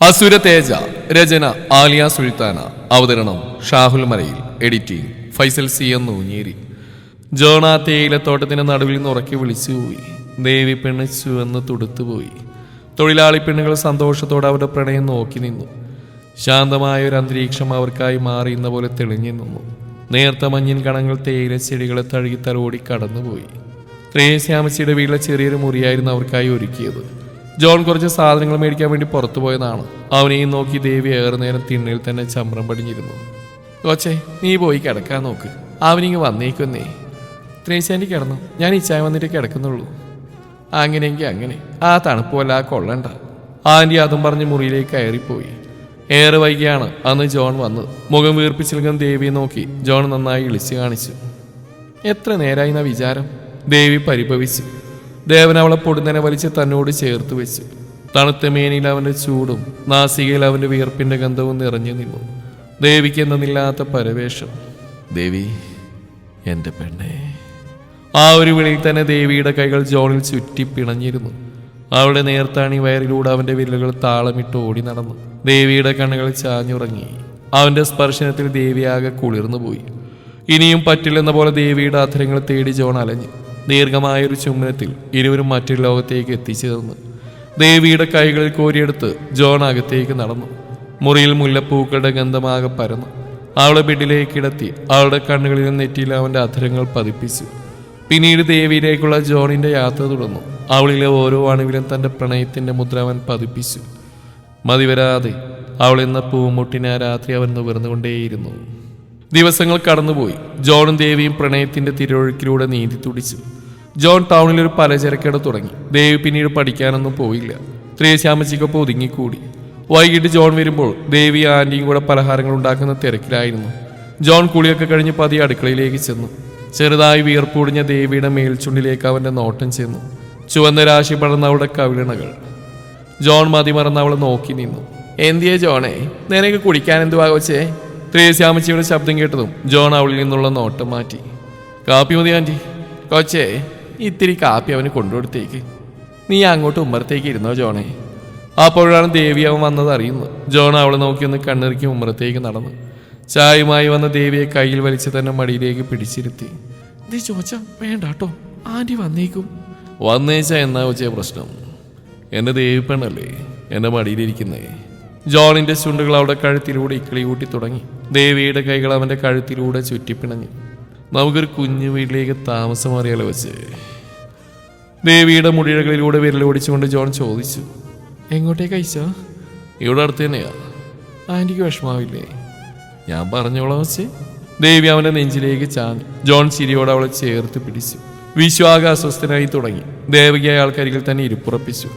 അസുര തേജ രചന ആലിയ സുൽത്താന. അവതരണം ഷാഹുൽ മലയിൽ എഡിറ്റിംഗ് ഫൈസൽ സി എന്ന് ഊഞ്ഞേരി ജോണ തേയിലത്തോട്ടത്തിന് നടുവിൽ നിന്ന് ഉറക്കി വിളിച്ചുപോയി ദേവി പെണ്ണ് ചുവന്ന് തുടുത്തുപോയി തൊഴിലാളി പെണ്ണുകൾ സന്തോഷത്തോടെ അവരുടെ പ്രണയം നോക്കി നിന്നു. ശാന്തമായ ഒരു അന്തരീക്ഷം അവർക്കായി മാറിയുന്ന പോലെ തെളിഞ്ഞു നിന്നു. നേർത്ത മഞ്ഞിൻ കണങ്ങൾ തേയില ചെടികളെ തഴുകി തലോടി കടന്നുപോയി. ത്രേസ്യാമച്ചിയുടെ വീട്ടിലെ ചെറിയൊരു മുറിയായിരുന്നു അവർക്കായി ഒരുക്കിയത്. ജോൺ കുറച്ച് സാധനങ്ങൾ മേടിക്കാൻ വേണ്ടി പുറത്തു പോയതാണ്. അവനെയും നോക്കി ദേവി ഏറെ നേരം തിണ്ണയിൽ തന്നെ ചമ്രം പടിഞ്ഞിരുന്നു. കൊച്ചേ നീ പോയി കിടക്കാൻ നോക്ക്. അവനിങ്ങ് വന്നേക്കുന്നേ. ത്രേശാന്റെ കിടന്നു. ഞാൻ ഇച്ചായ വന്നിട്ട് കിടക്കുന്നുള്ളൂ. അങ്ങനെയെങ്കിൽ അങ്ങനെ. ആ തണുപ്പല്ല ആ കൊള്ളണ്ട. ആന്റി അതും പറഞ്ഞ് മുറിയിലേക്ക് കയറിപ്പോയി. ഏറെ വൈകിയാണ് അന്ന് ജോൺ വന്നത് മുഖം വീർപ്പിച്ച് നിൽക്കുന്ന ദേവിയെ നോക്കി ജോൺ നന്നായി ഇളിച്ചു കാണിച്ചു. എത്ര നേരായി എന്ന വിചാരം? ദേവി പരിഭവിച്ചു. ദേവൻ അവളെ പൊടുന്നനെ വലിച്ച് തന്നോട് ചേർത്ത് വെച്ചു. തണുത്ത മേനിയിൽ അവന്റെ ചൂടും നാസികയിൽ അവന്റെ വിയർപ്പിന്റെ ഗന്ധവും നിറഞ്ഞു നിന്നു. ദേവിക്ക് എന്നില്ലാത്ത പരവേഷം. ദേവി എന്റെ പെണ്ണേ. ആ ഒരു വിളിയിൽ തന്നെ ദേവിയുടെ കൈകൾ ജോണിൽ ചുറ്റി പിണഞ്ഞിരുന്നു. അവളുടെ നേർത്താണി വയറിലൂടെ അവന്റെ വിരലുകൾ താളമിട്ട് ഓടി നടന്നു. ദേവിയുടെ കണ്ണുകൾ ചാഞ്ഞുറങ്ങി. അവന്റെ സ്പർശനത്തിൽ ദേവിയാകെ കുളിർന്നു പോയി ഇനിയും പറ്റില്ലെന്ന പോലെ ദേവിയുടെ അധരങ്ങൾ തേടി ജോൺ അലഞ്ഞു. ദീർഘമായൊരു ചുംബനത്തിൽ ഇരുവരും മറ്റൊരു ലോകത്തേക്ക് എത്തിച്ചേർന്നു ദേവിയുടെ കൈകളിൽ കോരിയെടുത്ത് ജോൺ അകത്തേക്ക് നടന്നു. മുറിയിൽ മുല്ലപ്പൂക്കളുടെ ഗന്ധമാകെ പരന്നു. അവളെ ബെഡിലേക്ക് കിടത്തി അവളുടെ കണ്ണുകളിൽ നെറ്റിയിൽ അവന്റെ അധരങ്ങൾ പതിപ്പിച്ചു. പിന്നീട് ദേവിയിലേക്കുള്ള ജോണിന്റെ യാത്ര തുടർന്നു. അവളിലെ ഓരോ അണുവിലും തന്റെ പ്രണയത്തിന്റെ മുദ്ര അവൻ പതിപ്പിച്ചു. മതിവരാതെ അവൾ എന്ന പൂമുട്ടിനെ രാത്രി അവൻ നുകർന്നുകൊണ്ടേയിരുന്നു. ദിവസങ്ങൾ കടന്നുപോയി. ജോണും ദേവിയും പ്രണയത്തിന്റെ തിരൊഴുക്കിലൂടെ നീന്തി തുടിച്ചു. ജോൺ ടൗണിൽ ഒരു പലചരക്കട തുടങ്ങി. ദേവി പിന്നീട് പഠിക്കാനൊന്നും പോയില്ല. ത്രേശ്യാമച്ചിക്കൊപ്പം ഒതുങ്ങിക്കൂടി. വൈകിട്ട് ജോൺ വരുമ്പോൾ ദേവി ആന്റിയും കൂടെ പലഹാരങ്ങൾ ഉണ്ടാക്കുന്ന തിരക്കിലായിരുന്നു. ജോൺ കുളിയൊക്കെ കഴിഞ്ഞ് പതി അടുക്കളയിലേക്ക് ചെന്നു. ചെറുതായി വിയർപ്പൊടിഞ്ഞ ദേവിയുടെ മേൽച്ചുണ്ടിലേക്ക് അവന്റെ നോട്ടം ചെന്നു. ചുവന്ന രാശി പടർന്ന അവളുടെ കവിളിണകൾ. ജോൺ മതിമറന്ന് അവളെ നോക്കി നിന്നു. എന്തിയേ ജോണേ? നിനക്ക് കുടിക്കാൻ എന്തുവാ കൊച്ചേ? ത്രേസ്യാമച്ചിയുടെ ശബ്ദം കേട്ടതും ജോൺ അവളിൽ നിന്നുള്ള നോട്ടം മാറ്റി. കാപ്പി മതി ആന്റി കൊച്ചേ ഇത്തിരി കാപ്പി അവന് കൊണ്ടുകൊടുത്തേക്ക്. നീ അങ്ങോട്ട് ഉമ്മറത്തേക്ക് ഇരുന്നോ ജോണേ. അപ്പോഴാണ് ദേവി അവൻ വന്നത് അറിയുന്നത്. ജോൺ അവളെ നോക്കി ഒന്ന് കണ്ണിറുക്കി ഉമ്മറത്തേക്ക് നടന്നു ചായുമായി വന്ന ദേവിയെ കയ്യിൽ വലിച്ച് തന്നെ മടിയിലേക്ക് പിടിച്ചിരുത്തി. നീ ചോച്ച വേണ്ട കേട്ടോ. ആന്റി വന്നേക്കും. വന്നേച്ചാ എന്നാ വെച്ച പ്രശ്നം? എന്റെ ദേവിപ്പെണ്ണല്ലേ എന്റെ മടിയിലിരിക്കുന്നേ. ജോണിന്റെ ചുണ്ടുകൾ അവളുടെ കഴുത്തിലൂടെ ഇക്കിളി കൂട്ടി തുടങ്ങി. ദേവിയുടെ കൈകൾ അവന്റെ കഴുത്തിലൂടെ ചുറ്റിപ്പിണഞ്ഞു. നമുക്കൊരു കുഞ്ഞു വീട്ടിലേക്ക് താമസം അറിയാലോ വെച്ച്. ദേവിയുടെ മുടിഴകളിലൂടെ വിരലോടിച്ചുകൊണ്ട് ജോൺ ചോദിച്ചു എങ്ങോട്ടേക്ക് അയച്ചോ? ഇവിടെ അടുത്ത് തന്നെയാ. ആന്റിക്ക് വിഷമാവില്ലേ? ഞാൻ പറഞ്ഞോളാം വെച്ച്. ദേവി അവന്റെ നെഞ്ചിലേക്ക് ചാഞ്ഞു. ജോൺ ചിരിയോടെ അവളെ ചേർത്ത് പിടിച്ചു. വിശ്വാക അസ്വസ്ഥനായി തുടങ്ങി. ദേവിക അയാൾക്കരികിൽ തന്നെ ഇരിപ്പുറപ്പിച്ചു.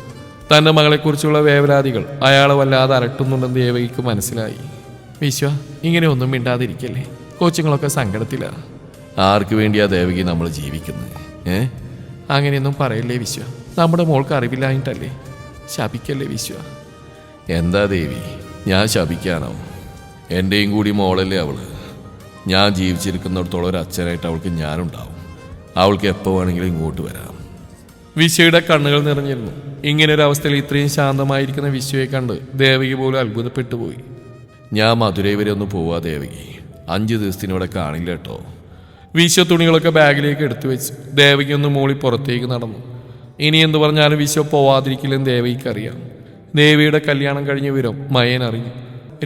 തന്റെ മകളെക്കുറിച്ചുള്ള വേവലാതികൾ അയാളെ വല്ലാതെ അരട്ടുന്നുണ്ടെന്ന് ദേവകിക്ക് മനസ്സിലായി. വിശ്വ ഇങ്ങനെ ഒന്നും മിണ്ടാതിരിക്കല്ലേ? കോച്ചുങ്ങളൊക്കെ സങ്കടത്തില. ആർക്ക് വേണ്ടിയാ ദേവകി നമ്മൾ ജീവിക്കുന്നത് ഏ? അങ്ങനെയൊന്നും പറയല്ലേ വിശ്വ? നമ്മുടെ മോൾക്ക് അറിവില്ലായിട്ടല്ലേ ശപിക്കല്ലേ വിശ്വ? എന്താ ദേവി ഞാൻ ശപിക്കാനോ എന്റെയും കൂടി മോളല്ലേ അവൾ. ഞാൻ ജീവിച്ചിരിക്കുന്നിടത്തോളം ഒരു അച്ഛനായിട്ട് അവൾക്ക് ഞാനുണ്ടാവും. അവൾക്ക് എപ്പോൾ വേണമെങ്കിലും ഇങ്ങോട്ട് വരാം. വിശ്വയുടെ കണ്ണുകൾ നിറഞ്ഞിരുന്നു. ഇങ്ങനെ ഒരു അവസ്ഥയിൽ ഇത്രയും ശാന്തമായിരിക്കുന്ന വിശ്വയെ കണ്ട് ദേവകി പോലും അത്ഭുതപ്പെട്ടു പോയി. ഞാൻ മധുരൈ വരെ ഒന്ന് പോവാ ദേവകി. അഞ്ച് ദിവസത്തിന് ഇവിടെ കാണില്ല കേട്ടോ. വിശ്വ തുണികളൊക്കെ ബാഗിലേക്ക് എടുത്തു വെച്ച് ദേവകി ഒന്ന് മൂളി പുറത്തേക്ക് നടന്നു. ഇനി എന്ത് പറഞ്ഞാലും വിശ്വ പോവാതിരിക്കില്ലെന്ന് ദേവകിക്ക് അറിയാം ദേവിയുടെ കല്യാണം കഴിഞ്ഞ വിവരം മയൻ അറിഞ്ഞു.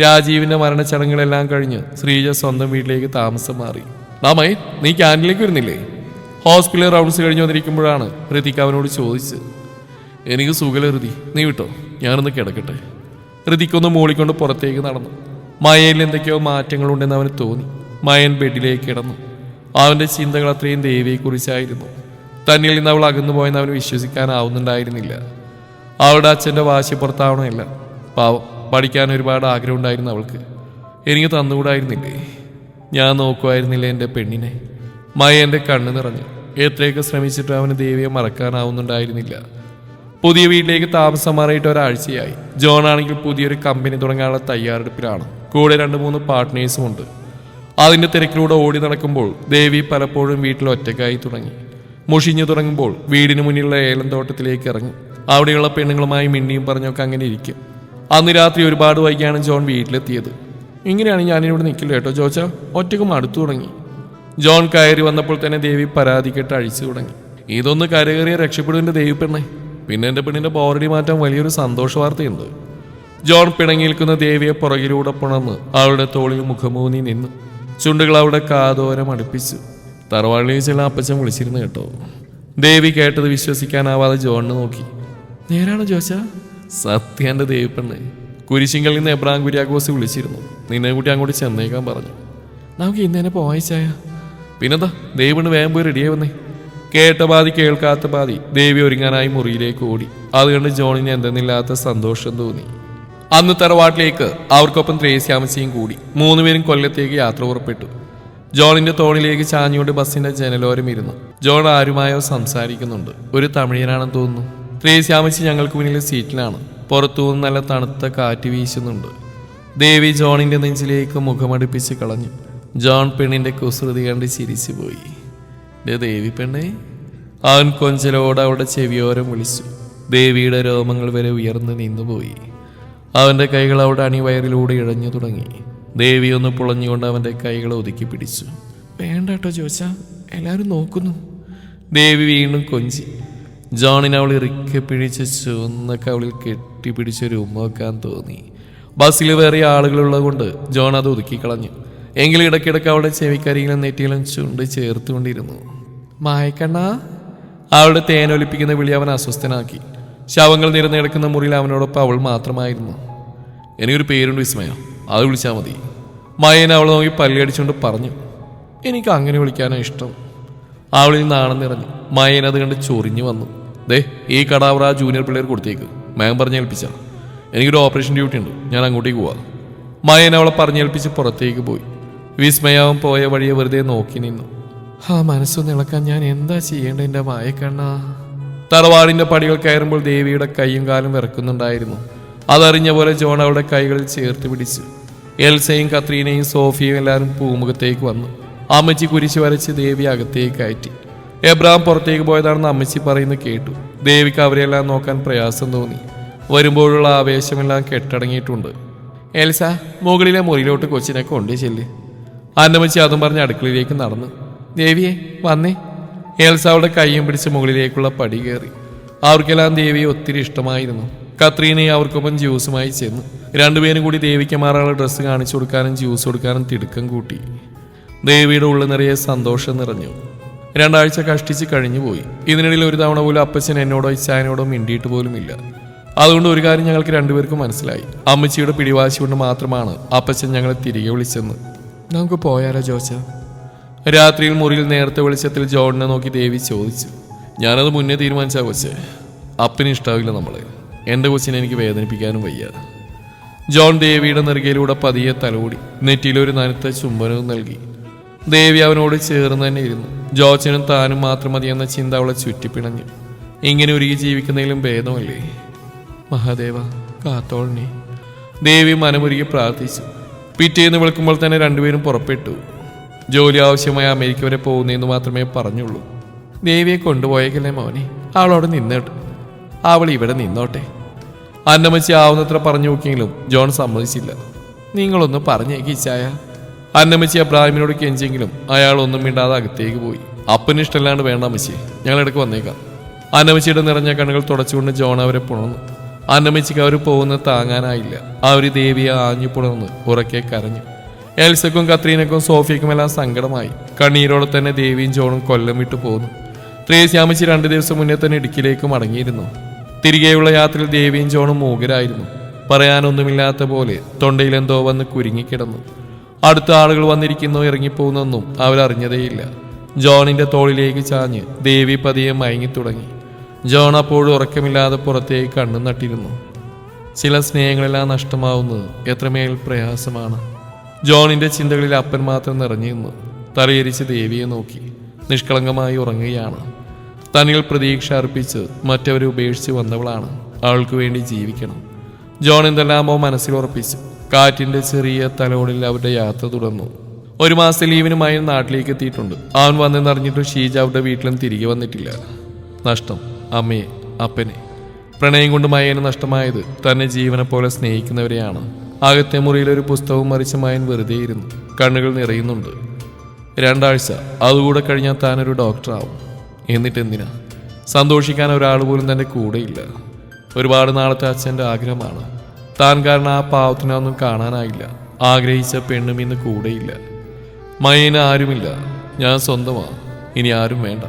രാജീവിന്റെ മരണച്ചടങ്ങുകളെല്ലാം കഴിഞ്ഞ് ശ്രീജ സ്വന്തം വീട്ടിലേക്ക് താമസം മാറി. ആ മയൻ നീ ക്യാന്റിലേക്ക് വരുന്നില്ലേ? ഹോസ്പിറ്റൽ റൗണ്ട്സ് കഴിഞ്ഞു വന്നിരിക്കുമ്പോഴാണ് ഋതിക്ക് അവനോട് ചോദിച്ചത്. എനിക്ക് സുഖല ഋതി നീ വിട്ടോ? ഞാനൊന്ന് കിടക്കട്ടെ. ഋതിക്കൊന്ന് മൂളിക്കൊണ്ട് പുറത്തേക്ക് നടന്നു. മയയിൽ എന്തൊക്കെയോ മാറ്റങ്ങളുണ്ടെന്ന് അവന് തോന്നി. മയൻ ബെഡിലേക്ക് കിടന്നു. അവന്റെ ചിന്തകൾ അത്രയും ദേവിയെക്കുറിച്ചായിരുന്നു. തന്നിൽ നിന്ന് അവൾ അകന്നുപോയെന്ന് അവന് വിശ്വസിക്കാനാവുന്നുണ്ടായിരുന്നില്ല. അവളുടെ അച്ഛന്റെ വാശി പുറത്താവണമല്ല. പാവം പഠിക്കാൻ ഒരുപാട് ആഗ്രഹം ഉണ്ടായിരുന്നു അവൾക്ക്. എനിക്ക് തന്നുകൂടായിരുന്നില്ലേ? ഞാൻ നോക്കുമായിരുന്നില്ല എന്റെ പെണ്ണിനെ? മായ എന്റെ കണ്ണ് നിറഞ്ഞു. എത്രയൊക്കെ ശ്രമിച്ചിട്ട് അവന് ദേവിയെ മറക്കാനാവുന്നുണ്ടായിരുന്നില്ല. പുതിയ വീട്ടിലേക്ക് താമസം മാറിയിട്ട് ഒരാഴ്ചയായി. ജോൺ ആണെങ്കിൽ പുതിയൊരു കമ്പനി തുടങ്ങാനുള്ള തയ്യാറെടുപ്പിലാണ്. കൂടെ രണ്ട് മൂന്ന് പാർട്ട്നേഴ്സും ഉണ്ട്. അതിന്റെ തിരക്കിലൂടെ ഓടി നടക്കുമ്പോൾ ദേവി പലപ്പോഴും വീട്ടിൽ ഒറ്റക്കായി തുടങ്ങി. മുഷിഞ്ഞു തുടങ്ങുമ്പോൾ വീടിന് മുന്നിലുള്ള ഏലം തോട്ടത്തിലേക്ക് ഇറങ്ങി. അവിടെയുള്ള പെണ്ണുങ്ങളുമായി മിണ്ടിയും പറഞ്ഞൊക്കെ അങ്ങനെ ഇരിക്കും. അന്ന് രാത്രി ഒരുപാട് വൈകിയാണ് ജോൺ വീട്ടിലെത്തിയത്. ഇങ്ങനെയാണ് ഞാനിവിടെ നിൽക്കില്ല കേട്ടോ ജോച്ച. ഒറ്റക്കും അടുത്തു തുടങ്ങി. ജോൺ കയറി വന്നപ്പോൾ തന്നെ ദേവി പരാതിക്കെട്ട് അഴിച്ചു തുടങ്ങി. ഇതൊന്ന് കരകയറിയ രക്ഷപ്പെടുവിന്റെ ദേവി പെണ്ണേ പിന്നെ എന്റെ പെണ്ണിന്റെ ബോറടി മാറ്റാൻ വലിയൊരു സന്തോഷ വാർത്തയുണ്ട്. ജോൺ പിണങ്ങി നിൽക്കുന്ന ദേവിയെ പുറകിലൂടെ പുണർന്ന് അവളുടെ തോളിൽ മുഖമൂന്നി നിന്നു. ചുണ്ടുകൾ അവളുടെ കാതോരം അടുപ്പിച്ചു. തറവാളിയിൽ ചില അപ്പച്ചൻ വിളിച്ചിരുന്നു കേട്ടോ. ദേവി കേട്ടത് വിശ്വസിക്കാനാവാതെ ജോണിനെ നോക്കി. നേരാണോ ജോശ സത്യന്റെ ദേവി പെണ്ണെ കുരിശിങ്കൽ നിന്ന് എബ്രാം കുര്യാക്കോസ് വിളിച്ചിരുന്നു. നിന്നെ കൂട്ടി അങ്ങോട്ട് ചെന്നേക്കാൻ പറഞ്ഞു. നമുക്ക് ഇന്ന് തന്നെ പോയച്ചായ പിന്നെന്താ? ദേവിണ് വേഗം പോയി റെഡിയായി വന്നേ. കേട്ട പാതി കേൾക്കാത്ത പാതി ദേവി ഒരുങ്ങാനായി മുറിയിലേക്ക് ഓടി. അത് കണ്ട് ജോണിന് എന്തെന്നില്ലാത്ത സന്തോഷം തോന്നി. അന്ന് തറവാട്ടിലേക്ക് അവർക്കൊപ്പം ത്രേസ്യാമസിയും കൂടി. മൂന്നുപേരും കൊല്ലത്തേക്ക് യാത്ര പുറപ്പെട്ടു. ജോണിന്റെ തോണിലേക്ക് ചാഞ്ഞുകൊണ്ട് ബസ്സിന്റെ ജനലോരം ഇരുന്നു. ജോൺ ആരുമായോ സംസാരിക്കുന്നുണ്ട്. ഒരു തമിഴനാണെന്ന് തോന്നുന്നു. ത്രേസ്യാമസി ഞങ്ങൾക്ക് മുന്നിലെ സീറ്റിലാണ്. പുറത്തുനിന്ന് നല്ല തണുത്ത കാറ്റ് വീശുന്നുണ്ട്. ദേവി ജോണിന്റെ നെഞ്ചിലേക്ക് മുഖമടുപ്പിച്ച് കളഞ്ഞു. ജോൺ പെണ്ണിന്റെ കുസൃതി കണ്ട് ചിരിച്ചു പോയി "ദേ ദേവി പെണ്ണേ. അവൻ കൊഞ്ചലോട് അവളുടെ ചെവിയോരം വിളിച്ചു. ദേവിയുടെ രോമങ്ങൾ വരെ ഉയർന്നു നിന്നുപോയി. അവന്റെ കൈകൾ അവിടെ അണിവയറിലൂടെ ഇഴഞ്ഞു തുടങ്ങി. ദേവി ഒന്ന് പുളഞ്ഞുകൊണ്ട് അവന്റെ കൈകൾ ഒതുക്കി പിടിച്ചു. വേണ്ട കേട്ടോ ജോസ എല്ലാവരും നോക്കുന്നു. ദേവി വീണ്ടും കൊഞ്ചി. ജോണിന് അവൾ ഇറുക്കെ പിടിച്ച് ചുവന്ന കവളിൽ കെട്ടിപ്പിടിച്ചൊരു ഉമ്മ വെക്കാൻ തോന്നി. ബസ്സിൽ വേറെ ആളുകളുള്ളത് കൊണ്ട് ജോൺ അത് ഒതുക്കി കളഞ്ഞു. എങ്കിലും ഇടയ്ക്കിടയ്ക്ക് അവളുടെ ചെവിക്കരിയിലും നെറ്റിയിലും ചുണ്ട് ചേർത്തുകൊണ്ടിരുന്നു. മായക്കണ്ണ? അവളുടെ തേനൊലിപ്പിക്കുന്ന വിളി അവൻ അസ്വസ്ഥനാക്കി. ശവങ്ങൾ നിരന്ന് കിടക്കുന്ന മുറിയിൽ അവനോടൊപ്പം അവൾ മാത്രമായിരുന്നു. എനിക്കൊരു പേരുണ്ട് വിസ്മയ. അത് വിളിച്ചാൽ മതി. മയൻ അവൾ നോക്കി പല്ലടിച്ചുകൊണ്ട് പറഞ്ഞു എനിക്ക് അങ്ങനെ വിളിക്കാനാണ് ഇഷ്ടം. അവളിൽ നാണം നിറഞ്ഞു. മയൻ അത് കണ്ട് ചൊറിഞ്ഞു വന്നു. ദേ ഈ കടാവറ ജൂനിയർ പിള്ളേർ കൊടുത്തേക്ക്. മയൻ പറഞ്ഞേൽപ്പിച്ച എനിക്കൊരു ഓപ്പറേഷൻ ഡ്യൂട്ടി ഉണ്ട്. ഞാൻ അങ്ങോട്ടേക്ക് പോവാം. മയൻ അവളെ പറഞ്ഞേൽപ്പിച്ച് പുറത്തേക്ക് പോയി. വിസ്മയാവൻ പോയ വഴിയെ വെറുതെ നോക്കി നിന്നു. ആ മനസ്സൊന്ന് ഇളക്കാൻ ഞാൻ എന്താ ചെയ്യേണ്ടത് എന്റെ മായക്കണ്ണാ തറവാടിന്റെ പടികൾ കയറുമ്പോൾ ദേവിയുടെ കൈയും കാലും വിറക്കുന്നുണ്ടായിരുന്നു. അതറിഞ്ഞ പോലെ ജോൺ അവളുടെ കൈകളിൽ ചേർത്ത് പിടിച്ചു. എൽസയും കത്രീനയും സോഫിയും എല്ലാവരും പൂമുഖത്തേക്ക് വന്നു. അമ്മച്ചി കുരിശ് വരച്ച് ദേവി അകത്തേക്ക് കയറ്റി. എബ്രാം പുറത്തേക്ക് പോയതാണെന്ന് അമ്മച്ചി പറയുന്നത് കേട്ടു. ദേവിക്ക് അവരെല്ലാം നോക്കാൻ പ്രയാസം തോന്നി. വരുമ്പോഴുള്ള ആവേശമെല്ലാം കെട്ടടങ്ങിയിട്ടുണ്ട്. എൽസ മുകളിലെ മുറിയിലോട്ട് കൊച്ചിനെ കൊണ്ടു ചെല്ല് അന്നമ്മച്ചി അതും പറഞ്ഞ് അടുക്കളയിലേക്ക് നടന്നു. ദേവിയെ വന്നേ. ഏൽസ കയ്യും പിടിച്ച് മുകളിലേക്കുള്ള പടി കയറി. അവർക്കെല്ലാം ദേവിയെ ഒത്തിരി ഇഷ്ടമായിരുന്നു. കത്രീനയെ അവർക്കൊപ്പം ജ്യൂസുമായി ചെന്നു. രണ്ടുപേരും കൂടി ദേവിക്ക് മാറാനുള്ള ഡ്രസ്സ് കാണിച്ചു കൊടുക്കാനും ജ്യൂസ് കൊടുക്കാനും തിടുക്കം കൂട്ടി. ദേവിയുടെ ഉള്ളിൽ നിറയെ സന്തോഷം നിറഞ്ഞു. രണ്ടാഴ്ച കഷ്ടിച്ച് കഴിഞ്ഞുപോയി. ഇതിനിടയിൽ ഒരു തവണ പോലും അപ്പച്ചൻ എന്നോടോ ഇച്ചായനോടോ മിണ്ടിയിട്ട് പോലുമില്ല. അതുകൊണ്ട് ഒരു കാര്യം ഞങ്ങൾക്ക് രണ്ടുപേർക്കും മനസ്സിലായി. അമ്മച്ചിയുടെ പിടിവാശി കൊണ്ട് മാത്രമാണ് അപ്പച്ചൻ ഞങ്ങളെ തിരികെ വിളിച്ചെന്ന്. നമുക്ക് പോയാലോ ജോച്ച? രാത്രിയിൽ മുറിയിൽ നേരത്തെ വെളിച്ചത്തിൽ ജോണിനെ നോക്കി ദേവി ചോദിച്ചു. ഞാനത് മുന്നേ തീരുമാനിച്ചാ കൊച്ചെ. അപ്പന് ഇഷ്ടാവില്ല നമ്മളെ. എന്റെ കൊച്ചിനെ എനിക്ക് വേദനിപ്പിക്കാനും വയ്യ. ജോൺ ദേവിയുടെ നെറുകയിലൂടെ പതിയെ തലോടി. നെറ്റിയിലൊരു നനുത്ത ചുംബനവും നൽകി. ദേവി അവനോട് ചേർന്ന് തന്നെ ഇരുന്നു. ജോച്ചനും താനും മാത്രം മതിയെന്ന ചിന്ത അവളെ ചുറ്റിപ്പിണഞ്ഞു. ഇങ്ങനെ ഒരുങ്ങി ജീവിക്കുന്നതിലും ഭേദമല്ലേ? മഹാദേവ കാത്തോളിനെ ദേവി മനമുരുകി പ്രാർത്ഥിച്ചു. പിറ്റേന്ന് വിളിക്കുമ്പോൾ തന്നെ രണ്ടുപേരും പുറപ്പെട്ടു. ജോലി ആവശ്യമായി അമേരിക്ക വരെ പോകുന്നതെന്ന് മാത്രമേ പറഞ്ഞുള്ളൂ. ദേവിയെ കൊണ്ടുപോയേക്കല്ലേ മോനെ? അവളോട് നിന്നോട്ട്. അവൾ ഇവിടെ നിന്നോട്ടെ. അന്നമ്മച്ചി ആവുന്നത്ര പറഞ്ഞു നോക്കിയെങ്കിലും ജോൺ സമ്മതിച്ചില്ല. നിങ്ങളൊന്ന് പറഞ്ഞേക്ക് ഇച്ചായ അന്നമ്മച്ചി അബ്രാഹിമിനോട് കെഞ്ചെങ്കിലും അയാൾ ഒന്നും മിണ്ടാതെ അകത്തേക്ക് പോയി. അപ്പന് ഇഷ്ടമല്ലാണ്ട് വേണ്ട അമ്മച്ചി ഞങ്ങൾ ഇടയ്ക്ക് വന്നേക്കാം. അന്നമ്മച്ചിയുടെ നിറഞ്ഞ കണ്ണുകൾ തുടച്ചുകൊണ്ട് ജോൺ അവരെ പുണർന്നു. അന്നമ്മച്ചിക്ക് അവർ പോകുന്നത് താങ്ങാനായില്ല. അവർ ദേവിയെ ആഞ്ഞു പുണർന്ന് ഉറക്കെ കരഞ്ഞു. എൽസക്കും കത്രീനക്കും സോഫിയക്കും എല്ലാം സങ്കടമായി. കണ്ണീരോടെ തന്നെ ദേവിയും ജോണും കൊല്ലം വിട്ടു പോന്നു. ത്രേസ്യാമച്ചി രണ്ടു ദിവസം മുന്നേ തന്നെ ഇടുക്കിയിലേക്ക് മടങ്ങിയിരുന്നു. തിരികെയുള്ള യാത്രയിൽ ദേവിയും ജോണും മൂകരായിരുന്നു. പറയാനൊന്നുമില്ലാത്ത പോലെ തൊണ്ടയിൽ എന്തോ വന്ന് കുരുങ്ങിക്കിടന്നു. അടുത്ത ആളുകൾ വന്നിരിക്കുന്നു ഇറങ്ങിപ്പോകുന്നൊന്നും അവരറിഞ്ഞതേയില്ല ജോണിന്റെ തോളിലേക്ക് ചാഞ്ഞ് ദേവി പതിയെ മയങ്ങി തുടങ്ങി ജോൺ അപ്പോഴും ഉറക്കമില്ലാതെ പുറത്തേക്ക് കണ്ണു നട്ടിരുന്നു. ചില സ്നേഹങ്ങളെല്ലാം നഷ്ടമാവുന്നത് എത്രമേൽ പ്രയാസമാണ്. ജോണിന്റെ ചിന്തകളിൽ അപ്പൻ മാത്രം നിറഞ്ഞു നിന്നു. തലയിരിച്ച് ദേവിയെ നോക്കി. നിഷ്കളങ്കമായി ഉറങ്ങുകയാണ്. തന്നിൽ പ്രതീക്ഷ അർപ്പിച്ച് മറ്റവരെ ഉപേക്ഷിച്ച് വന്നവളാണ്. അവൾക്ക് വേണ്ടി ജീവിക്കണം. ജോൺ എന്തെല്ലാമോ മനസ്സിൽ ഉറപ്പിച്ചു. കാറ്റിന്റെ ചെറിയ തലോണിൽ അവരുടെ യാത്ര തുടർന്നു. ഒരു മാസത്തെ ലീവിനുമായി നാട്ടിലേക്ക് എത്തിയിട്ടുണ്ട്. അവൻ വന്നെന്നറിഞ്ഞിട്ട് ഷീജ അവരുടെ വീട്ടിലും തിരികെ വന്നിട്ടില്ല. നഷ്ടം. അമ്മയെ. അപ്പനെ. പ്രണയം കൊണ്ട് മയന് നഷ്ടമായത് തന്നെ ജീവനെ പോലെ സ്നേഹിക്കുന്നവരെയാണ്. അകത്തെ മുറിയിൽ ഒരു പുസ്തകവും മറിച്ച മയൻ വെറുതെ ഇരുന്നു. കണ്ണുകൾ നിറയുന്നുണ്ട്. രണ്ടാഴ്ച. അതുകൂടെ കഴിഞ്ഞാൽ താനൊരു ഡോക്ടറാവും. എന്നിട്ട് എന്തിനാ? സന്തോഷിക്കാൻ ഒരാൾ പോലും തന്റെ കൂടെയില്ല. ഒരുപാട് നാളത്തെ അച്ഛന്റെ ആഗ്രഹമാണ്. താൻ കാരണം ആ പാവത്തിനൊന്നും കാണാനായില്ല. ആഗ്രഹിച്ച പെണ്ണും ഇന്ന് കൂടെയില്ല. മയന് ആരുമില്ല. ഞാൻ സ്വന്തമാണ് ഇനി ആരും വേണ്ട.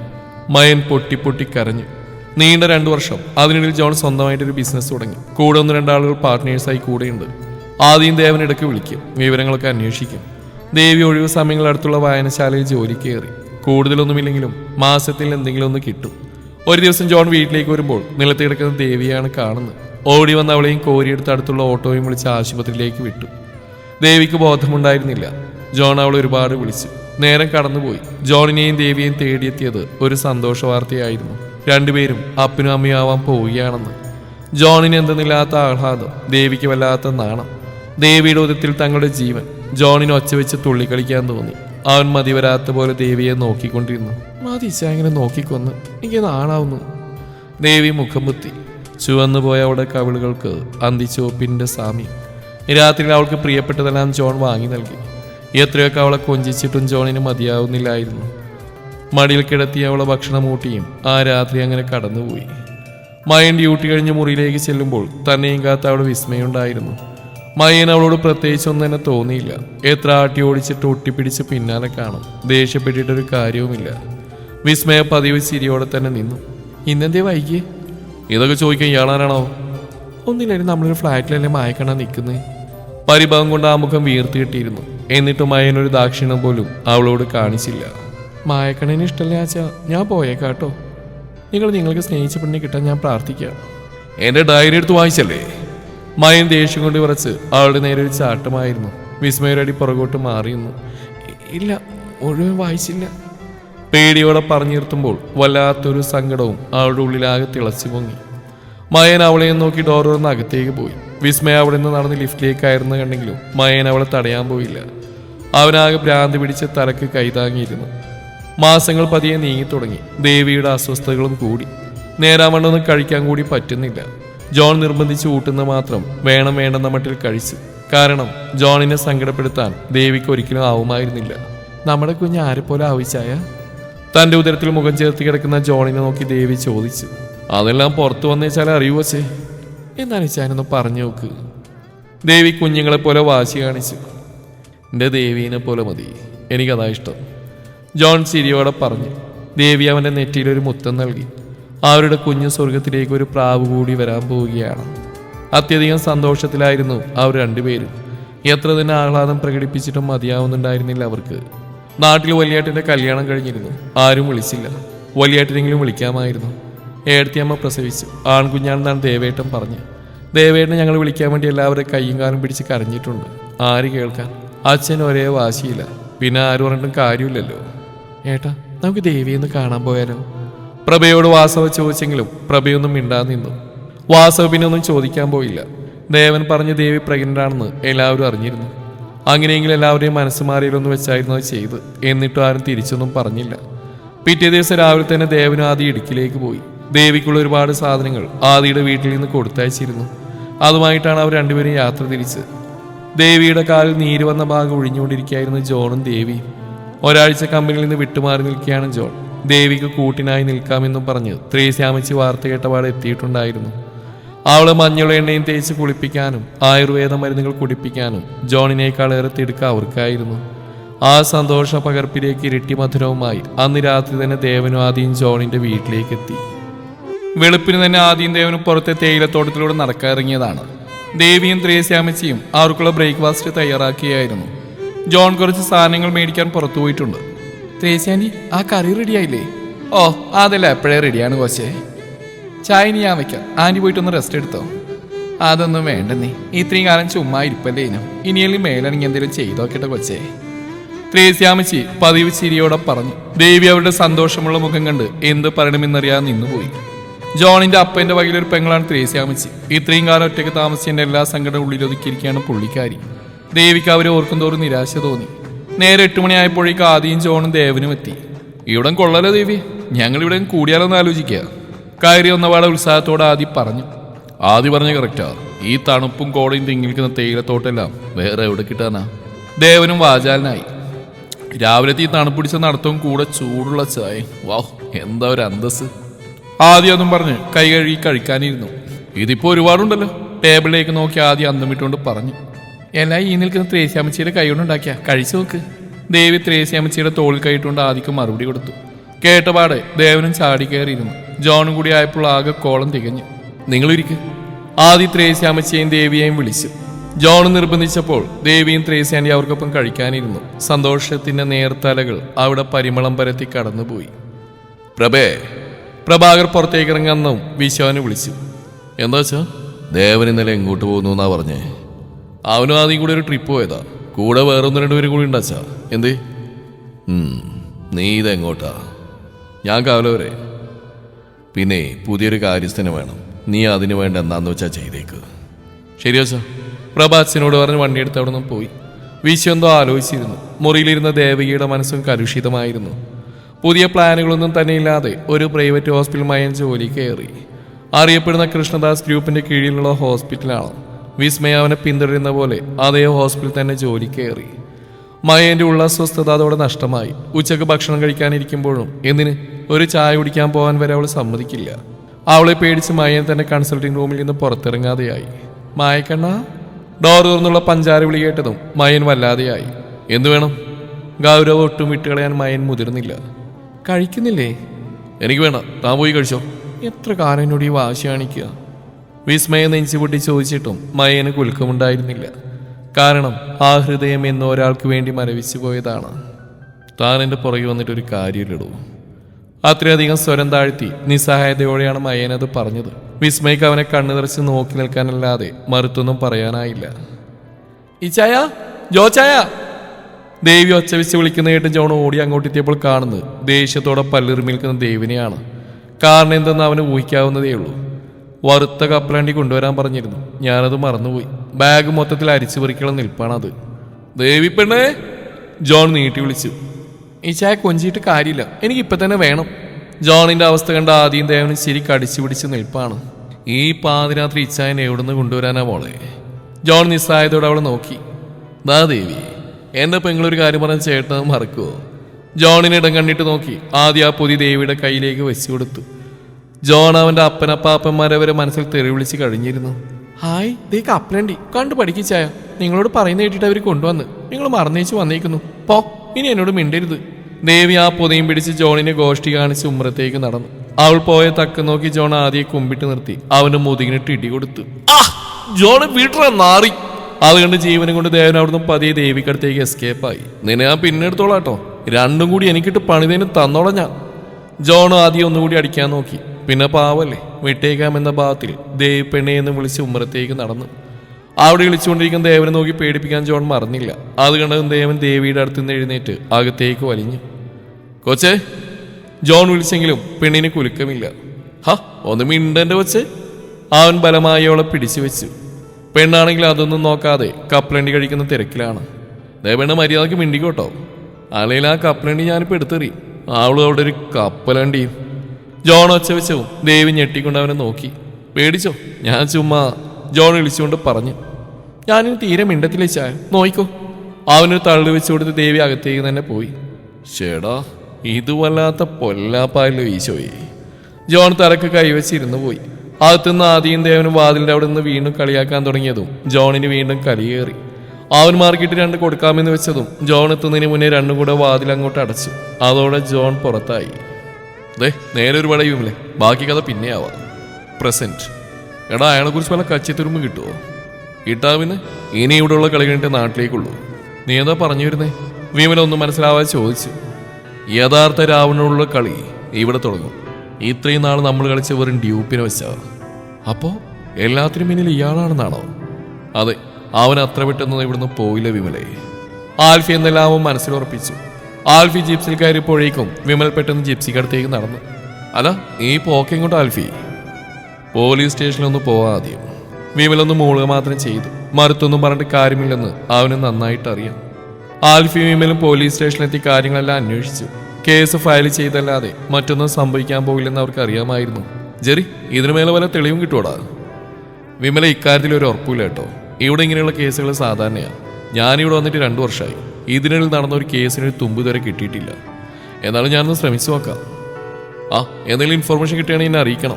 മയൻ പൊട്ടി പൊട്ടി കരഞ്ഞു. നീണ്ട രണ്ടു വർഷം. അതിനിടയിൽ ജോൺ സ്വന്തമായിട്ടൊരു ബിസിനസ് തുടങ്ങി. കൂടെ ഒന്ന് രണ്ടാളുകൾ പാർട്ട്നേഴ്സായി കൂടെയുണ്ട്. ആദ്യം ദേവൻ ഇടയ്ക്ക് വിളിക്കും. വിവരങ്ങളൊക്കെ അന്വേഷിക്കും. ദേവി ഒഴിവ് സമയങ്ങൾ അടുത്തുള്ള വായനശാലയിൽ ജോലി കയറി. കൂടുതലൊന്നുമില്ലെങ്കിലും മാസത്തിൽ എന്തെങ്കിലും ഒന്ന് കിട്ടും. ഒരു ദിവസം ജോൺ വീട്ടിലേക്ക് വരുമ്പോൾ നിലത്ത് കിടക്കുന്ന ദേവിയാണ് കാണുന്നത്. ഓടി വന്ന് അവളെയും കോരിയെടുത്ത് അടുത്തുള്ള ഓട്ടോയും വിളിച്ച് ആശുപത്രിയിലേക്ക് വിട്ടു. ദേവിക്ക് ബോധമുണ്ടായിരുന്നില്ല. ജോൺ അവളെ ഒരുപാട് വിളിച്ചു. നേരം കടന്നുപോയി. ജോണിനെയും ദേവിയെയും തേടിയെത്തിയത് ഒരു സന്തോഷ വാർത്തയായിരുന്നു. രണ്ടുപേരും അപ്പനും അമ്മയും ആവാൻ പോവുകയാണെന്ന്. ജോണിന് എന്തെന്നില്ലാത്ത ആഹ്ലാദം ദേവിക്ക് വല്ലാത്ത നാണം. ദേവിയുടെ ഉദത്തിൽ തങ്ങളുടെ ജീവൻ ജോണിന് ഒച്ച വെച്ച് തുള്ളിക്കളിക്കാൻ തോന്നി. അവൻ മതി വരാത്ത പോലെ ദേവിയെ നോക്കിക്കൊണ്ടിരുന്നു. മതിച്ച ഇങ്ങനെ നോക്കിക്കൊന്ന്. എനിക്ക് നാണാവുന്നു ദേവി മുഖം കുത്തി ചുവന്നു പോയ അവളുടെ കവിളുകൾക്ക് അന്തിച്ചോപ്പിന്റെ സ്വാമി രാത്രിയിൽ അവൾക്ക് പ്രിയപ്പെട്ടതെല്ലാം ജോൺ വാങ്ങി നൽകി. എത്രയൊക്കെ അവളെ കൊഞ്ചിച്ചിട്ടും ജോണിന് മതിയാവുന്നില്ലായിരുന്നു. മടിയിൽ കിടത്തി അവളെ ഭക്ഷണം ഊട്ടിയും ആ രാത്രി അങ്ങനെ കടന്നുപോയി. മയൻ ഡ്യൂട്ടി കഴിഞ്ഞ് മുറിയിലേക്ക് ചെല്ലുമ്പോൾ തന്നെയും കാത്ത അവിടെ വിസ്മയുണ്ടായിരുന്നു. മയൻ അവളോട് പ്രത്യേകിച്ച് ഒന്നും തന്നെ തോന്നിയില്ല. എത്ര ആട്ടി ഓടിച്ചിട്ട് ഒട്ടിപ്പിടിച്ച് പിന്നാലെ കാണും. ദേഷ്യപ്പെട്ടിട്ടൊരു കാര്യവുമില്ല. വിസ്മയ പതിവ് ചിരിയോടെ തന്നെ നിന്നു. ഇന്നെന്തേ വൈകി? ഇതൊക്കെ ചോദിക്കാൻ ഇയാളാരാണോ? ഒന്നില്ലായിരുന്നു. നമ്മളൊരു ഫ്ലാറ്റിലല്ലേ മായക്കണ നിൽക്കുന്നത് പരിഭവം കൊണ്ട് ആ മുഖം വീർത്തി കിട്ടിയിരുന്നു. എന്നിട്ട് മയനൊരു ദാക്ഷിണം പോലും അവളോട് കാണിച്ചില്ല. മായക്കണേന് ഇഷ്ടമല്ലേ ആച്ചാ? ഞാൻ പോയേക്കാട്ടോ നിങ്ങൾ നിങ്ങൾക്ക് സ്നേഹിച്ച പെണ്ണിനെ കിട്ടാൻ ഞാൻ പ്രാർത്ഥിക്കാം. എന്റെ ഡയറി എടുത്ത് വായിച്ചല്ലേ? മയൻ ദേഷ്യം കൊണ്ട് വിറച്ച് അവളുടെ നേരെ ഒരു ചാട്ടമായിരുന്നു. വിസ്മയരടി പുറകോട്ട് മാറിയുന്നു ഇല്ല മുഴുവൻ വായിച്ചില്ല. പേടിയോടെ പറഞ്ഞു നിർത്തുമ്പോൾ വല്ലാത്തൊരു സങ്കടവും അവളുടെ ഉള്ളിലാകെ തിളച്ചു പൊങ്ങി. മയൻ അവളെ നോക്കി ഡോർ തുറന്ന് അകത്തേക്ക് പോയി. വിസ്മയ അവിടെ നിന്ന് നടന്ന് ലിഫ്റ്റിലേക്കായിരുന്നു കണ്ടെങ്കിലും മയൻ അവളെ തടയാൻ പോയില്ല. അവനാകെ ഭ്രാന്തി പിടിച്ച് തലക്ക് കൈതാങ്ങിയിരുന്നു. മാസങ്ങൾ പതിയെ നീങ്ങി തുടങ്ങി ദേവിയുടെ അസ്വസ്ഥതകളും കൂടി. നേരാമണ്ണൊന്നും കഴിക്കാൻ കൂടി പറ്റുന്നില്ല. ജോൺ നിർബന്ധിച്ച് ഊട്ടുന്ന മാത്രം വേണം വേണ്ടെന്ന മട്ടിൽ കഴിച്ചു. കാരണം ജോണിനെ സങ്കടപ്പെടുത്താൻ ദേവിക്ക് ഒരിക്കലും ആവുമായിരുന്നില്ല. നമ്മുടെ കുഞ്ഞ് പോലെ ആവശ്യമായ? തന്റെ ഉദരത്തിൽ മുഖം ചേർത്ത് കിടക്കുന്ന ജോണിനെ നോക്കി ദേവി ചോദിച്ചു. അതെല്ലാം പുറത്തു വന്നേച്ചാൽ അറിയൂ വച്ചേ എന്നാണ് ചാനൊന്ന് പറഞ്ഞു നോക്ക്. ദേവി കുഞ്ഞുങ്ങളെ പോലെ വാശി കാണിച്ചു. എന്റെ ദേവീനെ പോലെ മതി. എനിക്കതാ ഇഷ്ടം. ജോൺ ചിരിയോടെ പറഞ്ഞു. ദേവി അവന്റെ നെറ്റിയിൽ ഒരു മുത്തം നൽകി. അവരുടെ കുഞ്ഞു സ്വർഗത്തിലേക്ക് ഒരു പ്രാവ് കൂടി വരാൻ പോവുകയാണ്. അത്യധികം സന്തോഷത്തിലായിരുന്നു അവർ രണ്ടുപേരും. എത്ര തന്നെ ആഹ്ലാദം പ്രകടിപ്പിച്ചിട്ടും മതിയാവുന്നുണ്ടായിരുന്നില്ല അവർക്ക്. നാട്ടിൽ വലിയേട്ടന്റെ കല്യാണം കഴിഞ്ഞിരുന്നു. ആരും വിളിച്ചില്ല. വലിയേട്ടനെങ്കിലും വിളിക്കാമായിരുന്നു. ഏടത്തിയമ്മ പ്രസവിച്ചു. ആൺകുഞ്ഞാണെന്നാണ് ദേവേട്ടൻ പറഞ്ഞു ദേവേട്ടനെ ഞങ്ങൾ വിളിക്കാൻ വേണ്ടി എല്ലാവരും കയ്യും കാലും പിടിച്ച് കരഞ്ഞിട്ടുണ്ട്. ആര് കേൾക്കാൻ? അച്ഛൻ ഒരേ വാശിയില്ല. പിന്നെ ആരും പറഞ്ഞിട്ടും കാര്യമില്ലല്ലോ. ഏട്ടാ നമുക്ക് ദേവിയെന്ന് കാണാൻ പോയാലോ? പ്രഭയോട് വാസവ ചോദിച്ചെങ്കിലും പ്രഭയൊന്നും മിണ്ടാതെ നിന്നു. വാസവ പിന്നെ ഒന്നും ചോദിക്കാൻ പോയില്ല. ദേവൻ പറഞ്ഞ ദേവി പ്രഗ്നന്റ് ആണെന്ന് എല്ലാവരും അറിഞ്ഞിരുന്നു. അങ്ങനെയെങ്കിൽ എല്ലാവരുടെയും മനസ്സ് മാറിയിലൊന്നും വെച്ചായിരുന്നു അത് ചെയ്ത് എന്നിട്ടും ആരും തിരിച്ചൊന്നും പറഞ്ഞില്ല. പിറ്റേ ദിവസം രാവിലെ തന്നെ ദേവനും ആദ്യ ഇടുക്കിലേക്ക് പോയി. ദേവിക്കുള്ള ഒരുപാട് സാധനങ്ങൾ ആദിയുടെ വീട്ടിൽ നിന്ന് കൊടുത്തയച്ചിരുന്നു. അതുമായിട്ടാണ് അവർ രണ്ടുപേരും യാത്ര തിരിച്ച് ദേവിയുടെ കാലിൽ നീര് വന്ന ഭാഗം ഒഴിഞ്ഞുകൊണ്ടിരിക്കുകയായിരുന്നു ജോണും ദേവിയും. ഒരാഴ്ച കമ്പനിയിൽ നിന്ന് വിട്ടുമാറി നിൽക്കുകയാണ് ജോൺ. ദേവിക്ക് കൂട്ടിനായി നിൽക്കാമെന്നും പറഞ്ഞ് ത്രേസ്യാമച്ചി വാർത്ത കേട്ടപാട് എത്തിയിട്ടുണ്ടായിരുന്നു. അവളെ മഞ്ഞൾ എണ്ണയും തേച്ച് കുളിപ്പിക്കാനും ആയുർവേദ മരുന്നുകൾ കുടിപ്പിക്കാനും ജോണിനേക്കാൾ ഏറെ തിടുക്ക അവർക്കായിരുന്നു. ആ സന്തോഷ പകർപ്പിലേക്ക് ഇരട്ടി മധുരവുമായി അന്ന് രാത്രി തന്നെ ദേവനും ആദ്യം ജോണിന്റെ വീട്ടിലേക്ക് എത്തി വെളുപ്പിന് തന്നെ ആദ്യം ദേവനും പുറത്തെ തേയിലത്തോട്ടത്തിലൂടെ നടക്കാനിറങ്ങിയതാണ്. ദേവിയും ത്രേസ്യാമച്ചിയും അവർക്കുള്ള ബ്രേക്ക്ഫാസ്റ്റ് തയ്യാറാക്കിയായിരുന്നു. ജോൺ കുറച്ച് സാധനങ്ങൾ മേടിക്കാൻ പുറത്തു പോയിട്ടുണ്ട്. ത്രേസ്യാന്റി ആ കറി റെഡിയായില്ലേ? ഓ അതല്ല എപ്പോഴേ റെഡിയാണ് കോശേ ചായ ഇനി ഞാൻ വയ്ക്കാം ആന്റി പോയിട്ടൊന്ന് റെസ്റ്റ് എടുത്തോ. അതൊന്നും വേണ്ടെന്നേ ഇത്രയും കാലം ചുമ്മാ ഇരിപ്പല്ലേ ഇനം. ഇനിയെങ്കിലും മേലാണെങ്കിൽ എന്തെങ്കിലും ചെയ്തോക്കട്ടെ കൊച്ചേ. ത്രേസ്യാമച്ചി പതിവ് ചിരിയോടെ പറഞ്ഞു. ദേവി അവരുടെ സന്തോഷമുള്ള മുഖം കണ്ട് എന്ത് പറയണമെന്നറിയാതെ നിന്നുപോയി. ജോണിന്റെ അപ്പന്റെ വകയിലൊരു പെങ്ങളാണ് ത്രേസ്യാമച്ചി. ഇത്രയും കാലം ഒറ്റയ്ക്ക് താമസിച്ചതിന്റെ എല്ലാ സങ്കടം ഉള്ളിലൊതുക്കിയിരിക്കുകയാണ് പുള്ളിക്കാരി. ദേവിക്ക് അവരെ ഓർക്കും തോറും നിരാശ തോന്നി. നേരെ എട്ട് മണിയായപ്പോഴേക്ക് ആദ്യം ജോണും ദേവനും എത്തി. ഇവിടെ കൊള്ളലോ ദേവി. ഞങ്ങൾ ഇവിടെ കൂടിയാലോന്ന് ആലോചിക്കുക കയറി വന്നപാടെ ഉത്സാഹത്തോടെ ആദ്യം പറഞ്ഞു. ആദ്യം പറഞ്ഞ കറക്റ്റാ. ഈ തണുപ്പും കോടയും തിങ്ങിക്കുന്ന തേയിലത്തോട്ടെല്ലാം വേറെ എവിടെ കിട്ടാനാ? ദേവനും വാചാലനായി. രാവിലത്തെ ഈ തണുപ്പിടിച്ച നടത്തവും കൂടെ ചൂടുള്ള ചായ. വാഹ് എന്താ ഒരു അന്തസ് ആദ്യം ഒന്നും പറഞ്ഞ് കൈ കഴുകി കഴിക്കാനിരുന്നു. ഇതിപ്പോ ഒരുപാടുണ്ടല്ലോ. ടേബിളിലേക്ക് നോക്കി ആദ്യം അന്തം വിട്ടുകൊണ്ട് പറഞ്ഞു. എല്ലാം ഈ നിൽക്കുന്ന ത്രേസ്യാമച്ചിയുടെ കൈ കൊണ്ട് ഉണ്ടാക്കിയ. കഴിച്ചു നോക്ക്. ദേവി ത്രേസ്യാമച്ചിയുടെ തോളിൽ കൈയിട്ടുകൊണ്ട് ആദിക്ക് മറുപടി കൊടുത്തു. കേട്ടപാടെ ദേവനും ചാടി കയറിയിരുന്നു. ജോണും കൂടി ആയപ്പോൾ ആകെ കോളം തികഞ്ഞു. നിങ്ങളിരിക്കും. ആദ്യ ത്രേസ്യാമച്ചിയെയും ദേവിയെയും വിളിച്ചു. ജോൺ നിർബന്ധിച്ചപ്പോൾ ദേവിയും ത്രേസ്യാൻഡി അവർക്കൊപ്പം കഴിക്കാനിരുന്നു. സന്തോഷത്തിന്റെ നേർത്തലകൾ അവിടെ പരിമളം പരത്തി കടന്നുപോയി. പ്രഭേ പ്രഭാകർ പുറത്തേക്ക് ഇറങ്ങുന്നും വിശ്വാനെ വിളിച്ചു. എന്താ വെച്ചാ ദേവൻ ഇന്നലെ എങ്ങോട്ട് പോകുന്നു എന്നാ പറഞ്ഞേ? അവനും ആദ്യം കൂടെ ഒരു ട്രിപ്പ് പോയതാ. കൂടെ വേറൊന്ന് രണ്ടുപേരും കൂടി ഉണ്ടാച്ചാ. എന്തേ? നീ ഇതെങ്ങോട്ടാ? ഞാൻ കാവലവരെ. പിന്നെ പുതിയൊരു കാര്യസ്ഥന് വേണം. നീ അതിന് വേണ്ട എന്താന്ന് വെച്ചാ ചെയ്തേക്ക്. ശരിയോ സാർ പ്രഭാസിനോട് പറഞ്ഞ് വണ്ടിയെടുത്ത് അവിടെ നിന്ന് പോയി വിശ്വന്തോ ആലോചിച്ചിരുന്നു. മുറിയിലിരുന്ന ദേവകിയുടെ മനസ്സും കലുഷിതമായിരുന്നു. പുതിയ പ്ലാനുകളൊന്നും തന്നെയില്ലാതെ ഒരു പ്രൈവറ്റ് ഹോസ്പിറ്റൽ മയൻ ജോലി കയറി അറിയപ്പെടുന്ന കൃഷ്ണദാസ് ഗ്രൂപ്പിന്റെ കീഴിലുള്ള ഹോസ്പിറ്റലാണ്. വിസ്മയ അവനെ പിന്തുടരുന്ന പോലെ അതേ ഹോസ്പിറ്റലിൽ തന്നെ ജോലി കയറി. മയേന്റെ ഉള്ള അസ്വസ്ഥത അതോടെ നഷ്ടമായി. ഉച്ചയ്ക്ക് ഭക്ഷണം കഴിക്കാനിരിക്കുമ്പോഴും എന്തിന്? ഒരു ചായ കുടിക്കാൻ പോകാൻ വരെ അവൾ സമ്മതിക്കില്ല. അവളെ പേടിച്ച് മയൻ തന്നെ കൺസൾട്ടിംഗ് റൂമിൽ നിന്ന് പുറത്തിറങ്ങാതെയായി. മായക്കണ്ണ? ഡോർ തുറന്നുള്ള പഞ്ചാര വിളി കേട്ടതും മയൻ വല്ലാതെയായി. എന്തു വേണം? ഗൗരവ ഒട്ടും വിട്ടുകളയാൻ മയൻ മുതിർന്നില്ല. കഴിക്കുന്നില്ലേ? എനിക്ക് വേണം. താൻ പോയി കഴിച്ചോ? എത്ര കാലം എന്നോട് ഈ വാശി കാണിക്കുക? വിസ്മയം നെഞ്ചുപൊട്ടി ചോദിച്ചിട്ടും മയന് കുലുക്കമുണ്ടായിരുന്നില്ല. കാരണം ആ ഹൃദയം എന്ന് ഒരാൾക്ക് വേണ്ടി മരവിച്ചു പോയതാണ്. താൻ എന്റെ പുറകെ വന്നിട്ട് ഒരു കാര്യമില്ലടൂ. അത്രയധികം സ്വരം താഴ്ത്തി നിസ്സഹായതയോടെയാണ് മയനത് പറഞ്ഞത്. വിസ്മയ്ക്ക് അവനെ കണ്ണു നിറച്ച് നോക്കി നിൽക്കാനല്ലാതെ മറുത്തൊന്നും പറയാനായില്ല. ഇച്ചായ ജോ ചായ ദേവി ഒച്ച വെച്ച് വിളിക്കുന്ന കേട്ട് ജോൺ ഓടി അങ്ങോട്ടെത്തിയപ്പോൾ കാണുന്നത് ദേഷ്യത്തോടെ പല്ലിറുമിൽക്കുന്ന ദേവിനെയാണ്. കാരണം എന്തെന്ന് അവന് ഊഹിക്കാവുന്നതേ ഉള്ളൂ വറുത്ത കപ്പലണ്ടി കൊണ്ടുവരാൻ പറഞ്ഞിരുന്നു. ഞാനത് മറന്നുപോയി. ബാഗ് മൊത്തത്തിൽ അരിച്ചു പറിക്കണം നിൽപ്പാണത്. ദേവി പെണ്ണേ ജോൺ നീട്ടി വിളിച്ചു. ഈ ചായ കൊഞ്ചിയിട്ട് കാര്യമില്ല. എനിക്ക് ഇപ്പൊ തന്നെ വേണം. ജോണിന്റെ അവസ്ഥ കണ്ട ആദ്യം ദേവന് ശരി കടിച്ചു പിടിച്ച് നിൽപ്പാണ്. ഈ പാതിരാത്രി ഇച്ചായനെ എവിടുന്ന് കൊണ്ടുവരാനാ മോളെ? ജോൺ നിസ്സായതോടെ അവളെ നോക്കി. ദാ ദേവി എന്റെ പെങ്ങളൊരു കാര്യം പറഞ്ഞ ചേട്ടൻ മറക്കുമോ ജോണിനെ ഇടം കണ്ടിട്ട് നോക്കി ആദ്യം ആ പൊതി ദേവിയുടെ കയ്യിലേക്ക് വെച്ചു കൊടുത്തു. ജോൺ അവന്റെ അപ്പനപ്പാപ്പന്മാരെ വരെ മനസ്സിൽ തെറി വിളിച്ച് കഴിഞ്ഞിരുന്നു. ഹായ് ദേ കപ്പലണ്ടി കണ്ടു പഠിക്കിച്ചായ നിങ്ങളോട് പറയുന്ന കേട്ടിട്ട് അവർ കൊണ്ടുവന്ന്. നിങ്ങൾ മറന്നേച്ച് വന്നേക്കുന്നു. പോ ഇനി എന്നോട് മിണ്ടരുത്. ദേവി ആ പൊതിയും പിടിച്ച് ജോണിനെ ഗോഷ്ടി കാണിച്ച് ഉമ്മറത്തേക്ക് നടന്നു. അവൾ പോയ തക്ക നോക്കി ജോൺ ആദ്യം കുമ്പിട്ട് നിർത്തി. അവന് മുതുകിനിട്ട് ഇടി കൊടുത്തു. ജോണ് വീട്ടിലെ നാറി. അത് കണ്ട് ജീവനും കൊണ്ട് ദേവൻ അവിടുന്ന് പതിയെ ദേവിക്കടുത്തേക്ക് എസ്കേപ്പായി നിന്നെ ഞാൻ പിന്നെ എടുത്തോളാട്ടോ രണ്ടും കൂടി എനിക്കിട്ട് പണിതേന് തന്നോളാം ഞാൻ. ജോൺ ആദ്യം ഒന്നുകൂടി അടിക്കാൻ നോക്കി. പിന്നെ പാവല്ലേ വിട്ടേക്കാമെന്ന ഭാഗത്തിൽ ദേവ് പെണ്ണേ എന്ന് വിളിച്ച് ഉമ്മറത്തേക്ക് നടന്നു. അവിടെ വിളിച്ചുകൊണ്ടിരിക്കുന്ന ദേവനെ നോക്കി പേടിപ്പിക്കാൻ ജോൺ മറന്നില്ല. അത് കണ്ടതും ദേവൻ ദേവിയുടെ അടുത്ത് നിന്ന് എഴുന്നേറ്റ് അകത്തേക്ക് വലിഞ്ഞു. കൊച്ചേ ജോൺ വിളിച്ചെങ്കിലും പെണ്ണിന് കുലുക്കമില്ല. ഹ ഒന്ന് മിണ്ടന്റെ കൊച്ചേ? അവൻ ബലമായി അവളെ പിടിച്ചു വെച്ചു. പെണ്ണാണെങ്കിൽ അതൊന്നും നോക്കാതെ കപ്പലണ്ടി കഴിക്കുന്ന തിരക്കിലാണ്. ദേവണ്ണ മര്യാദയ്ക്ക് മിണ്ടിക്കോട്ടോ. അല്ലെങ്കിൽ ആ കപ്പലണ്ടി ഞാനിപ്പോൾ എടുത്തെറിയും. അവളും അവിടെ ഒരു കപ്പലണ്ടിയും. ജോൺ ഒച്ച വെച്ചവും ദേവി ഞെട്ടിക്കൊണ്ട് അവനെ നോക്കി. പേടിച്ചോ? ഞാൻ ചുമ്മാ ജോൺ വിളിച്ചുകൊണ്ട് പറഞ്ഞു. ഞാനും തീരെ മിണ്ടത്തിൽ ചായ? നോയിക്കോ. അവനൊരു തള്ളി വെച്ചു കൊടുത്ത് ദേവി അകത്തേക്ക് തന്നെ പോയി. ചേടാ ഇത് വല്ലാത്ത പൊല്ലാപ്പായല്ലോ ഈശോയെ. ജോൺ തലക്ക് കൈവച്ചിരുന്നു പോയി. അകത്തുനിന്ന് ആദ്യം ദേവനും വാതിലിന്റെ അവിടെ നിന്ന് വീണ്ടും കളിയാക്കാൻ തുടങ്ങിയതും ജോണിന് വീണ്ടും കലിയേറി അവൻ മാർക്കിട്ട് രണ്ട് കൊടുക്കാമെന്ന് വെച്ചതും ജോൺ എത്തുന്നതിന് മുന്നേ രണ്ടും കൂടെ വാതിൽ അങ്ങോട്ട് അടച്ചു. അതോടെ ജോൺ പുറത്തായി. ദേ നേരെ ഒരു പടയുമില്ലേ ബാക്കി കഥ പിന്നെ ആവാം. പ്രസന്റ് എടാ അയാളെ കുറിച്ച് പല കച്ചിത്തുരുമ്പ് കിട്ടുമോ കിട്ടാ പിന്നെ ഇനി ഇവിടെയുള്ള കളി കഴിഞ്ഞിട്ട് നാട്ടിലേക്കുള്ളൂ. നീ എന്താ പറഞ്ഞു വരുന്നേ? വിമല ഒന്നും മനസ്സിലാവാതെ ചോദിച്ചു. യഥാർത്ഥ രാവണനുള്ള കളി ഇവിടെ തുടങ്ങും. ഇത്രയും നാൾ നമ്മൾ കളിച്ച വെറും ഡ്യൂപ്പിനെ വെച്ചാ. അപ്പോ എല്ലാത്തിനും പിന്നിൽ ഇയാളാണെന്നാണോ? അതെ അവൻ അത്ര പെട്ടെന്ന് ഇവിടുന്ന് പോയില്ല വിമലേ. ആൽഫി എന്നെല്ലാം അവൻ മനസ്സിലുറപ്പിച്ചു. ആൽഫി ജീപ്സിൽ കയറിയപ്പോഴേക്കും വിമൽ പെട്ടെന്ന് ജിപ്സിക്കടുത്തേക്ക് നടന്നു. അല്ല ഈ പോക്കെങ്ങോട്ട് ആൽഫി? പോലീസ് സ്റ്റേഷനിലൊന്ന് പോവാ ആദ്യം. വിമലൊന്ന് മൂളുക മാത്രം ചെയ്തു. മറുത്തൊന്നും പറഞ്ഞിട്ട് കാര്യമില്ലെന്ന് അവന് നന്നായിട്ട് അറിയാം. ആൽഫി വിമലും പോലീസ് സ്റ്റേഷനിലെത്തി കാര്യങ്ങളെല്ലാം അന്വേഷിച്ചു. കേസ് ഫയൽ ചെയ്തല്ലാതെ മറ്റൊന്നും സംഭവിക്കാൻ പോകില്ലെന്ന് അവർക്ക് അറിയാമായിരുന്നു. ജെറി ഇതിനു മേലെ വല്ല തെളിവും കിട്ടുവടാ? വിമല ഇക്കാര്യത്തിൽ ഒരു ഉറപ്പില്ല കേട്ടോ. ഇവിടെ ഇങ്ങനെയുള്ള കേസുകൾ സാധാരണയാണ് ഞാനിവിടെ വന്നിട്ട് രണ്ടു വർഷമായി. ഇതിനിടയിൽ നടന്ന ഒരു കേസിന് ഒരു തുമ്പ് ഇതുവരെ കിട്ടിയിട്ടില്ല. എന്നാലും ഞാനൊന്ന് ശ്രമിച്ചു നോക്കാം. ആ എന്തെങ്കിലും ഇൻഫർമേഷൻ കിട്ടുകയാണെങ്കിൽ എന്നെ അറിയിക്കണം.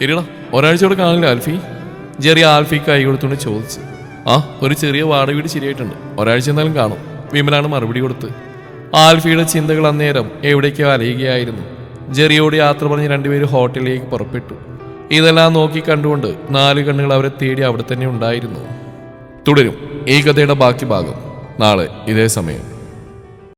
ശരിയടാ ഒരാഴ്ചയോടെ കാണില്ല ആൽഫി. ജെറി ആൽഫിക്ക് കൈ കൊടുത്തുകൊണ്ട് ചോദിച്ചു. ആ ഒരു ചെറിയ വാടക വീട് ശരിയായിട്ടുണ്ട്. ഒരാഴ്ച എന്നാലും കാണും. വിമലാണ് മറുപടി കൊടുത്ത്. ആൽഫിയുടെ ചിന്തകൾ അന്നേരം എവിടേക്കോ അലയുകയായിരുന്നു. ജെറിയോട് യാത്ര പറഞ്ഞ് രണ്ടുപേരും ഹോട്ടലിലേക്ക് പുറപ്പെട്ടു. ഇതെല്ലാം നോക്കി കണ്ടുകൊണ്ട് നാല് കണ്ണുകൾ അവരെ തേടി അവിടെ തന്നെ ഉണ്ടായിരുന്നു. തുടരും. ഈ കഥയുടെ ബാക്കി ഭാഗം. നാളെ ഇതേ സമയം.